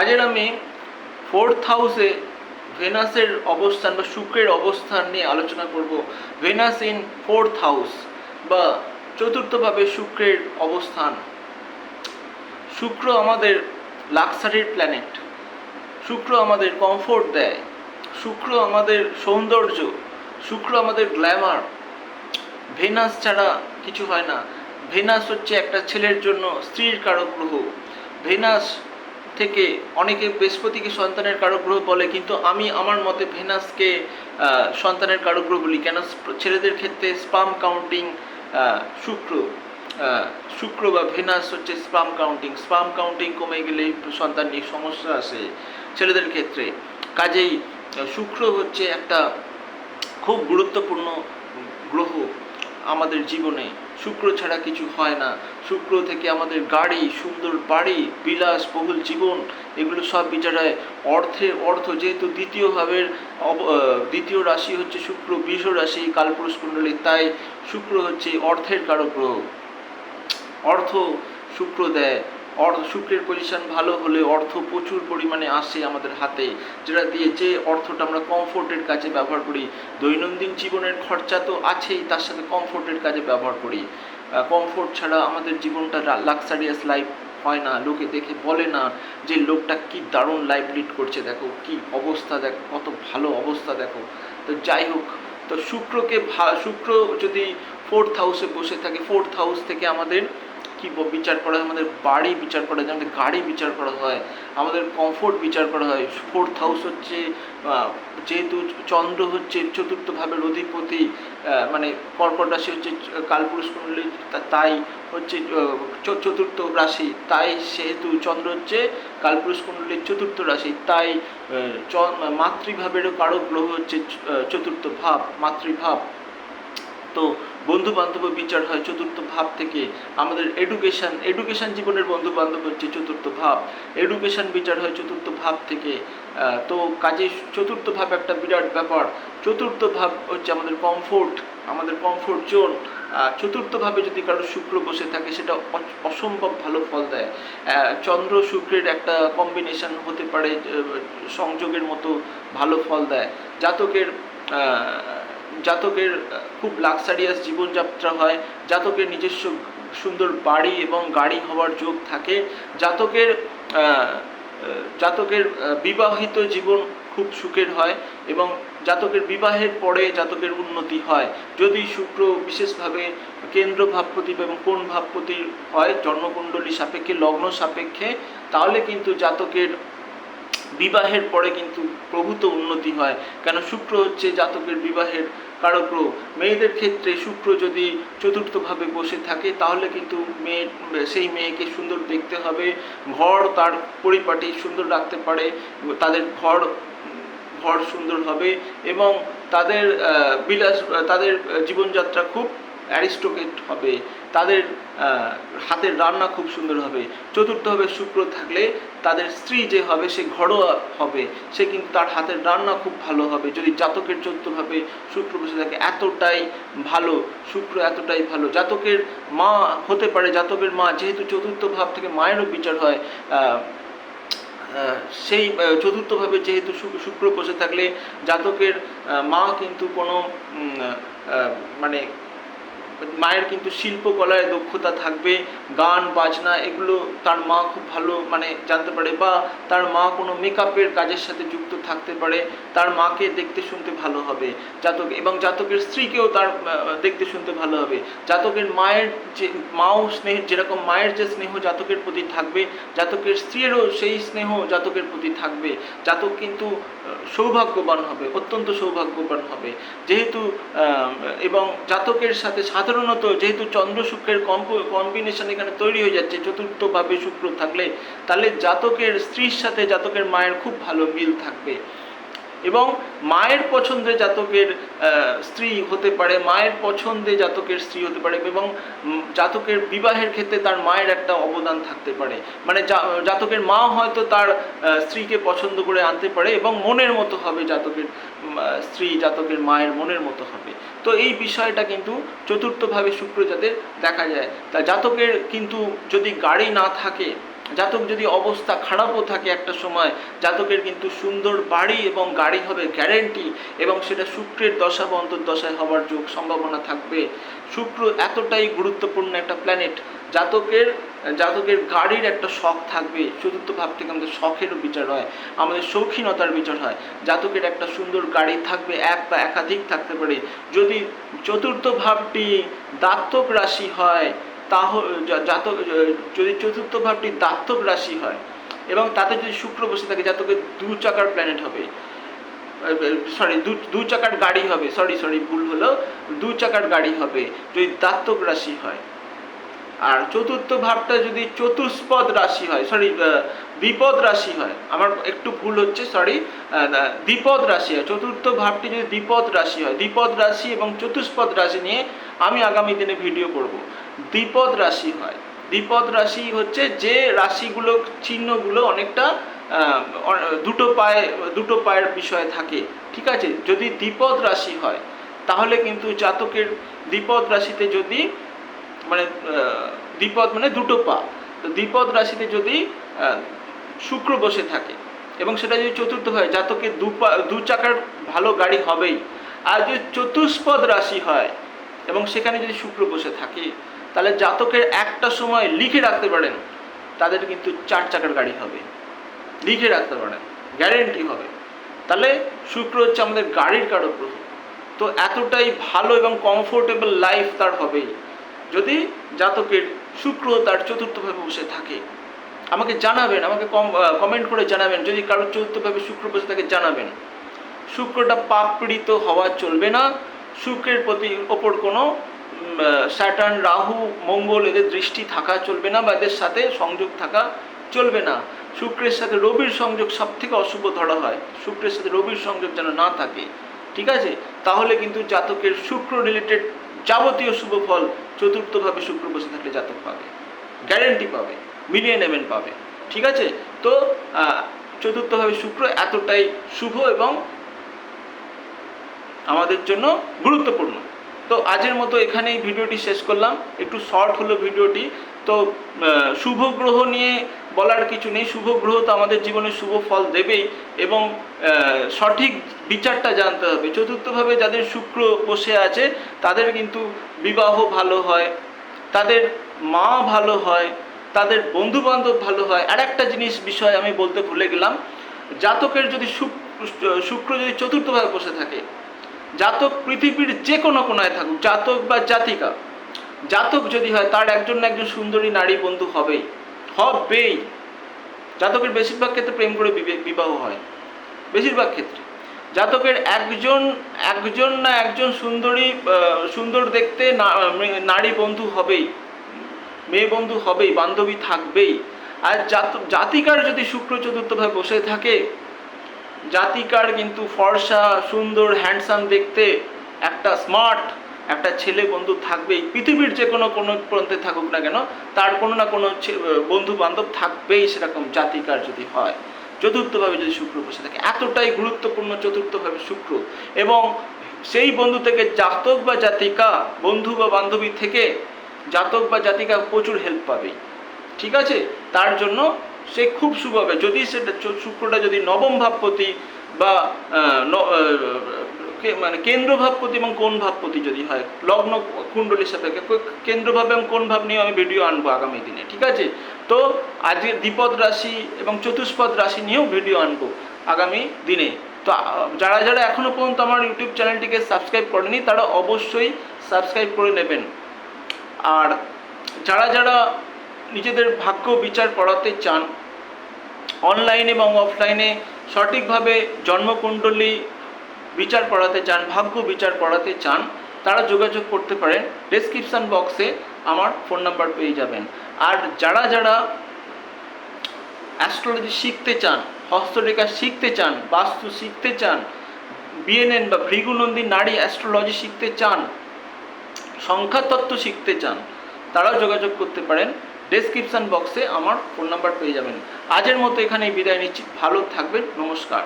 আজের আমি ফোর্থ হাউসে ভেনাসের অবস্থান বা শুক্রের অবস্থান নিয়ে আলোচনা করব। ভেনাস ইন ফোর্থ হাউস বা চতুর্থভাবে শুক্রের অবস্থান। শুক্র আমাদের লাক্সারির প্ল্যানেট শুক্র আমাদের কমফোর্ট দেয়। শুক্র আমাদের সৌন্দর্য। শুক্র আমাদের গ্ল্যামার ভেনাস ছাড়া কিছু হয় না। ভেনাস হচ্ছে একটা ছেলের জন্য স্ত্রীর কারক গ্রহ। ভেনাস থেকে অনেকে বৃহস্পতিকে সন্তানের কারক গ্রহ বলে, কিন্তু আমি আমার মতে ভেনাসকে সন্তানের কারক গ্রহ বলি। কেন ছেলেদের ক্ষেত্রে স্পাম কাউন্টিং শুক্র শুক্র বা ভেনাস হচ্ছে স্পাম কাউন্টিং। স্পাম কাউন্টিং কমে গেলে সন্তান নিয়ে সমস্যা আসে ছেলেদের ক্ষেত্রে। কাজেই শুক্র হচ্ছে একটা খুব গুরুত্বপূর্ণ গ্রহ আমাদের জীবনে। শুক্র ছাড়া কিছু হয় না। শুক্র থেকে আমাদের গাড়ি, সুন্দর বাড়ি, বিলাস, বহুল জীবন, এগুলো সব বিচারায় অর্থে, অর্থ যেহেতু দ্বিতীয় ভাবের দ্বিতীয় রাশি হচ্ছে শুক্র, বৃষ রাশি, কালপুরুষ কুণ্ডলী তাই শুক্র হচ্ছে অর্থের কারক গ্রহ। অর্থ শুক্র দেয়। অর্থ শুক্রের পজিশন ভালো হলে অর্থ প্রচুর পরিমাণে আসে আমাদের হাতে, যেটা দিয়ে যে অর্থটা আমরা কমফোর্টের কাজে ব্যবহার করি, দৈনন্দিন জীবনের খরচা তো আছেই, তার সাথে কমফোর্টের কাজে ব্যবহার করি। কমফোর্ট ছাড়া আমাদের জীবনটা লাক্সারিয়াস লাইফ হয় না, লোকে দেখে বলে না যে লোকটা কি দারুণ লাইফ লিড করছে, দেখো কি অবস্থা, দেখো, কত ভালো অবস্থা, দেখো। তো যাই হোক, তো শুক্রকে ভা- শুক্র যদি ফোর্থ হাউসে বসে থাকে ফোর্থ হাউস থেকে আমাদের কি বিচার করা হয়? আমাদের বাড়ি বিচার করা হয়, আমাদের গাড়ি বিচার করা হয়, আমাদের কমফোর্ট বিচার করা হয়। ফোর্থ হাউস হচ্ছে যেহেতু চন্দ্র হচ্ছে চতুর্থভাবে অধিপতি মানে কর্কট রাশি হচ্ছে কালপুরুষ কুণ্ডলী তাই হচ্ছে চতুর্থ রাশি, তাই সেহেতু চন্দ্র হচ্ছে কালপুরুষ কুণ্ডলীর চতুর্থ রাশি, তাই মাতৃভাবেরও কারক গ্রহ হচ্ছে চতুর্থ ভাব, মাতৃভাব। তো বন্ধু বান্ধব বিচার হয় চতুর্থ ভাব থেকে। আমাদের এডুকেশন এডুকেশন জীবনের বন্ধু বান্ধব হচ্ছে চতুর্থ ভাব এডুকেশন বিচার হয় চতুর্থ ভাব থেকে। তো কাজে চতুর্থ ভাব একটা বিরাট ব্যাপার। চতুর্থ ভাব হচ্ছে আমাদের কমফোর্ট আমাদের কমফোর্ট জোন চতুর্থভাবে যদি কারও শুক্র বসে থাকে, সেটা অসম্ভব ভালো ফল দেয়। চন্দ্র শুক্রের একটা কম্বিনেশন হতে পারে সংযোগের মতো ভালো ফল দেয়। জাতকের জাতকের খুব লাক্সারিয়াস জীবনযাত্রা হয়, জাতকের নিজস্ব সুন্দর বাড়ি এবং গাড়ি হওয়ার যোগ থাকে, জাতকের জাতকের বিবাহিত জীবন খুব সুখের হয় এবং জাতকের বিবাহের পরে জাতকের উন্নতি হয়। যদি শুক্র বিশেষভাবে কেন্দ্র ভাবপতি এবং কোন ভাবপতি হয়, জন্মকুণ্ডলী সাপেক্ষে, লগ্ন সাপেক্ষে, তাহলে কিন্তু জাতকের বিবাহের পরে কিন্তু প্রভূত উন্নতি হয়। কেন শুক্র হচ্ছে জাতকের বিবাহের কারক মেয়েদের ক্ষেত্রে শুক্র যদি চতুর্থভাবে বসে থাকে, তাহলে কিন্তু মেয়ে, সেই মেয়েকে সুন্দর দেখতে হবে। ঘর তার পরিপাটি সুন্দর রাখতে পারে, তাদের ঘর ঘর সুন্দর হবে এবং তাদের বিলাস, তাদের জীবনযাত্রা খুব অ্যারিস্টোকেট হবে, তাদের হাতের রান্না খুব সুন্দর হবে। চতুর্থভাবে শুক্র থাকলে তাদের স্ত্রী যে হবে সে ঘরোয়া হবে, সে কিন্তু তার হাতের রান্না খুব ভালো হবে। যদি জাতকের চতুর্থভাবে শুক্র বসে থাকে, এতটাই ভালো, শুক্র এতটাই ভালো। জাতকের মা হতে পারে, জাতকের মা যেহেতু চতুর্থ ভাব থেকে মায়েরও বিচার হয় সেই চতুর্থভাবে যেহেতু শুক্র বসে থাকলে জাতকের মা কিন্তু কোনো মানে মায়ের কিন্তু শিল্পকলায় দক্ষতা থাকবে, গান, বাজনা, এগুলো তার মা খুব ভালো মানে জানতে পারে বা তার মা কোনো মেকআপের কাজের সাথে যুক্ত থাকতে পারে, তার মাকে দেখতে শুনতে ভালো হবে। জাতক, এবং জাতকের স্ত্রীকেও তার দেখতে শুনতে ভালো হবে। জাতকের মায়ের যে, মাও স্নেহ, যেরকম মায়ের যে স্নেহ জাতকের প্রতি থাকবে, জাতকের স্ত্রীরও সেই স্নেহ জাতকের প্রতি থাকবে। জাতক কিন্তু সৌভাগ্যবান হবে, অত্যন্ত সৌভাগ্যবান হবে। যেহেতু এবং জাতকের সাথে সাধারণত যেহেতু চন্দ্র শুক্রের কম্প কম্বিনেশন এখানে তৈরি হয়ে যাচ্ছে চতুর্থভাবে শুক্র থাকলে, তাহলে জাতকের স্ত্রীর সাথে জাতকের মায়ের খুব ভালো মিল থাকবে। এবং মায়ের পছন্দে জাতকের স্ত্রী হতে পারে, মায়ের পছন্দে জাতকের স্ত্রী হতে পারে এবং জাতকের বিবাহের ক্ষেত্রে তার মায়ের একটা অবদান থাকতে পারে। মানে জাতকের মা হয়তো তার স্ত্রীকে পছন্দ করে আনতে পারে এবং মনের মতো হবে জাতকের স্ত্রী জাতকের মায়ের মনের মতো হবে। তো এই বিষয়টা কিন্তু চতুর্থভাবে শুক্র যাদের দেখা যায়। তা জাতকের কিন্তু যদি গাড়ি না থাকে জাতক যদি অবস্থা খারাপও থাকে একটা সময়, জাতকের কিন্তু সুন্দর বাড়ি এবং গাড়ি হবে গ্যারেন্টি এবং সেটা শুক্রের দশা বা অন্তর্দশায় হওয়ার যোগ সম্ভাবনা থাকবে। শুক্র এতটাই গুরুত্বপূর্ণ একটা প্ল্যানেট জাতকের জাতকের গাড়ির একটা শখ থাকবে। চতুর্থ ভাব থেকে আমাদের শখেরও বিচার হয়, আমাদের শৌখিনতার বিচার হয়। জাতকের একটা সুন্দর গাড়ি থাকবে, এক বা একাধিক থাকতে পারে। যদি চতুর্থ ভাবটি দাত্তক রাশি হয় জাতক যদি চতুর্থ ভাবটি দাত্তব রাশি হয়, এবং তাতে যদি শুক্র বসে থাকে জাতকের দু চাকার প্ল্যানেট হবে। সরি দু চাকার গাড়ি হবে। সরি সরি ভুল হলো। দু চাকার গাড়ি হবে। যদি দাত্তক রাশি হয় আর চতুর্থ ভাবটা যদি চতুষ্পদ রাশি হয় সরি বিপদ রাশি হয়, আমার একটু ভুল হচ্ছে সরি দ্বিপদ রাশি হয়, চতুর্থ ভাবটি যদি দ্বিপদ রাশি হয় দ্বিপদ রাশি এবং চতুষ্পদ রাশি নিয়ে আমি আগামী দিনে ভিডিও করব। দ্বিপদ রাশি হয় দ্বিপদ রাশি হচ্ছে যে রাশিগুলো, চিহ্নগুলো অনেকটা দুটো পায়ে, দুটো পায়ের বিষয় থাকে, ঠিক আছে? যদি দ্বিপদ রাশি হয়, তাহলে কিন্তু জাতকের দ্বিপদ রাশিতে যদি মানে দ্বিপদ মানে দুটো পা। তো দ্বিপদ রাশিতে যদি শুক্র বসে থাকে এবং সেটা যদি চতুর্থ হয় জাতকে দু পা, দু চাকার ভালো গাড়ি হবেই। আর যদি চতুষ্পদ রাশি হয় এবং সেখানে যদি শুক্র বসে থাকে, তাহলে জাতকের একটা সময় লিখে রাখতে পারেন, তাদের কিন্তু চার চাকার গাড়ি হবে। লিখে রাখতে পারেন গ্যারেন্টি হবে। তাহলে শুক্র হচ্ছে আমাদের গাড়ির কারও গ্রহ তো এতটাই ভালো এবং কমফোর্টেবল লাইফ তার হবেই। যদি জাতকের শুক্র তার চতুর্থভাবে বসে থাকে, আমাকে জানাবেন, আমাকে কম কমেন্ট করে জানাবেন। যদি কারোর চতুর্থভাবে শুক্র বসে থাকে, জানাবেন। শুক্রটা পাপ পীড়িত হওয়া চলবে না। শুক্রের প্রতি ওপর কোনো স্যাটার্ন, রাহু, মঙ্গল এদের দৃষ্টি থাকা চলবে না বা এদের সাথে সংযোগ থাকা চলবে না। শুক্রের সাথে রবির সংযোগ সব থেকে অশুভ ধরা হয়। শুক্রের সাথে রবির সংযোগ যেন না থাকে। ঠিক আছে? তাহলে কিন্তু জাতকের শুক্র রিলেটেড যাবতীয় শুভ ফল চতুর্থভাবে শুক্র বসে থাকলে জাতক পাবে গ্যারেন্টি পাবে মিলিয়ে নেবেন পাবে, ঠিক আছে? তো চতুর্থভাবে শুক্র এতটাই শুভ এবং আমাদের জন্য গুরুত্বপূর্ণ। তো আজের মতো এখানেই ভিডিওটি শেষ করলাম। একটু শর্ট হলো ভিডিওটি। তো শুভ গ্রহ নিয়ে বলার কিছু নেই। শুভ গ্রহ তো আমাদের জীবনে শুভ ফল দেবেই এবং সঠিক বিচারটা জানতে হবে। চতুর্থভাবে যাদের শুক্র বসে আছে, তাদের কিন্তু বিবাহ ভালো হয়, তাদের মা ভালো হয়, তাদের বন্ধু বান্ধব ভালো হয়। আর একটা জিনিস, বিষয় আমি বলতে ভুলে গেলাম। জাতকের যদি শুক্র যদি চতুর্থভাবে বসে থাকে জাতক পৃথিবীর যে কোনো কোনায় থাকুক, জাতক বা জাতিকা, জাতক যদি হয়, তার একজন না একজন সুন্দরী নারী বন্ধু হবেই হবেই। জাতকের বেশিরভাগ ক্ষেত্রে প্রেম করে বিবে- বিবাহ হয়, বেশিরভাগ ক্ষেত্রে। জাতকের একজন একজন না একজন সুন্দরী সুন্দর দেখতে নারী বন্ধু হবেই, মেয়ে বন্ধু হবেই, বান্ধবী থাকবেই। আর জাত- জাতিকার যদি শুক্র চতুর্থভাবে বসে থাকে জাতিকার কিন্তু ফর্সা, সুন্দর হ্যান্ডসাম দেখতে একটা স্মার্ট একটা ছেলে বন্ধু থাকবেই। পৃথিবীর যে কোনো কোনো প্রান্তে থাকুক না কেন, তার কোনো না কোনো বন্ধু বান্ধব থাকবেই সেরকম জাতিকার যদি হয়। চতুর্থভাবে যদি শুক্র বসে থাকে, এতটাই গুরুত্বপূর্ণ চতুর্থভাবে শুক্র। এবং সেই বন্ধু থেকে জাতক বা জাতিকা, বন্ধু বা বান্ধবী থেকে জাতক বা জাতিকা প্রচুর হেল্প পাবে ঠিক আছে? তার জন্য সে খুব শুভ হবে। যদি সেটা শুক্রটা যদি নবম ভাবপতি বা মানে কেন্দ্র ভাবপতি এবং কোন ভাবপতি যদি হয়, লগ্ন কুণ্ডলীর কে- কেন্দ্র ভাব এবং কোন ভাব নিয়ে আমি ভিডিও আনব আগামী দিনে, ঠিক আছে? তো আজকে দ্বিপদ রাশি এবং চতুষ্পদ রাশি নিয়েও ভিডিও আনব আগামী দিনে। তো যারা যারা এখনও পর্যন্ত আমার ইউটিউব চ্যানেলটিকে সাবস্ক্রাইব করেনি, তারা অবশ্যই সাবস্ক্রাইব করে নেবেন। আর যারা যারা নিজেদের ভাগ্য বিচার করাতে চান। অনলাইনে এবং অফলাইনে সঠিকভাবে জন্মকুণ্ডলী বিচার করাতে চান, ভাগ্য বিচার করাতে চান, তারা যোগাযোগ করতে পারেন। ডেসক্রিপশান বক্সে আমার ফোন নাম্বার পেয়ে যাবেন। আর যারা যারা অ্যাস্ট্রোলজি শিখতে চান, হস্তরেখা শিখতে চান, বাস্তু শিখতে চান বিএনএন বা ভৃগুনন্দী নারী অ্যাস্ট্রোলজি শিখতে চান, সংখ্যাতত্ত্ব শিখতে চান, তারাও যোগাযোগ করতে পারেন। ডেসক্রিপশন বক্সে আমার ফোন নাম্বার পেয়ে যাবেন। আজের মতো এখানেই বিদায় নিচ্ছি। ভালো থাকবেন। নমস্কার।